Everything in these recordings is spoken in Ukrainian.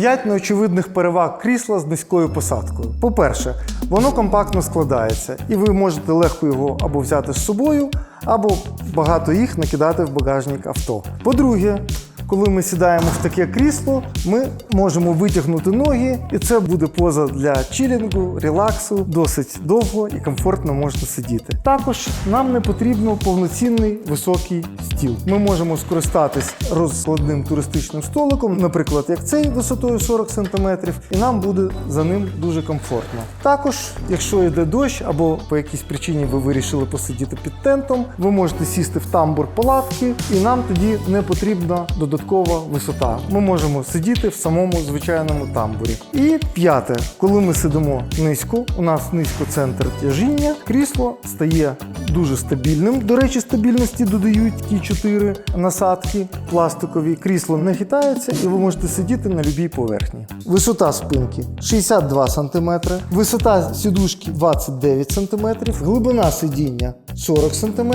П'ять неочевидних переваг крісла з низькою посадкою. По-перше, воно компактно складається, і ви можете легко його або взяти з собою, або багато їх накидати в багажник авто. По-друге, коли ми сідаємо в таке крісло, ми можемо витягнути ноги, і це буде поза для чилінгу, релаксу, досить довго і комфортно можна сидіти. Також нам не потрібно повноцінний високий стіл. Ми можемо скористатись розкладним туристичним столиком, наприклад, як цей висотою 40 см, і нам буде за ним дуже комфортно. Також, якщо йде дощ або по якійсь причині ви вирішили посидіти під тентом, ви можете сісти в тамбур палатки, і нам тоді не потрібна додаткова висота. Ми можемо сидіти в самому звичайному тамбурі. І п'яте, коли ми сидимо низько, у нас низько центр тяжіння, крісло стає дуже стабільним. До речі, стабільності додають ті чотири насадки пластикові. Крісло не хитається, і ви можете сидіти на будь-якій поверхні. Висота спинки 62 см, висота сідушки 29 см, глибина сидіння 40 см,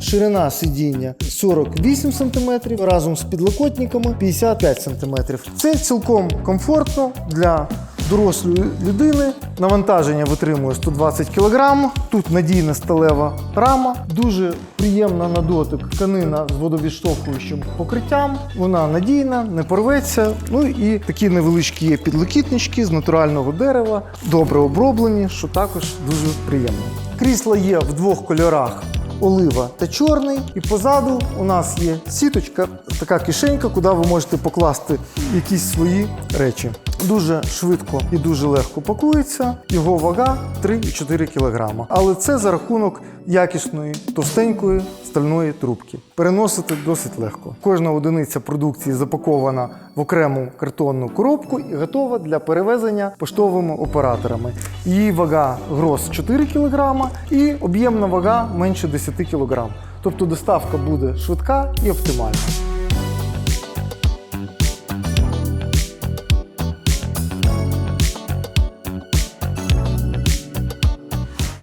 ширина сидіння 48 см, разом з підлокотниками 55 см. Це цілком комфортно для дорослої людини. Навантаження витримує 120 кг. Тут надійна сталева рама, дуже приємна на дотик тканина з водовідштовхуючим покриттям. Вона надійна, не порветься. Ну і такі невеличкі є підлокітнички з натурального дерева, добре оброблені, що також дуже приємно. Крісла є в двох кольорах олива та чорний. І позаду у нас є сіточка, така кишенька, куди ви можете покласти якісь свої речі. Дуже швидко і дуже легко пакується. Його вага 3,4 кг. Але це за рахунок якісної товстенької стальної трубки. Переносити досить легко. Кожна одиниця продукції запакована в окрему картонну коробку і готова для перевезення поштовими операторами. Її вага гроз 4 кг і об'ємна вага менше 10 кг. Тобто доставка буде швидка і оптимальна.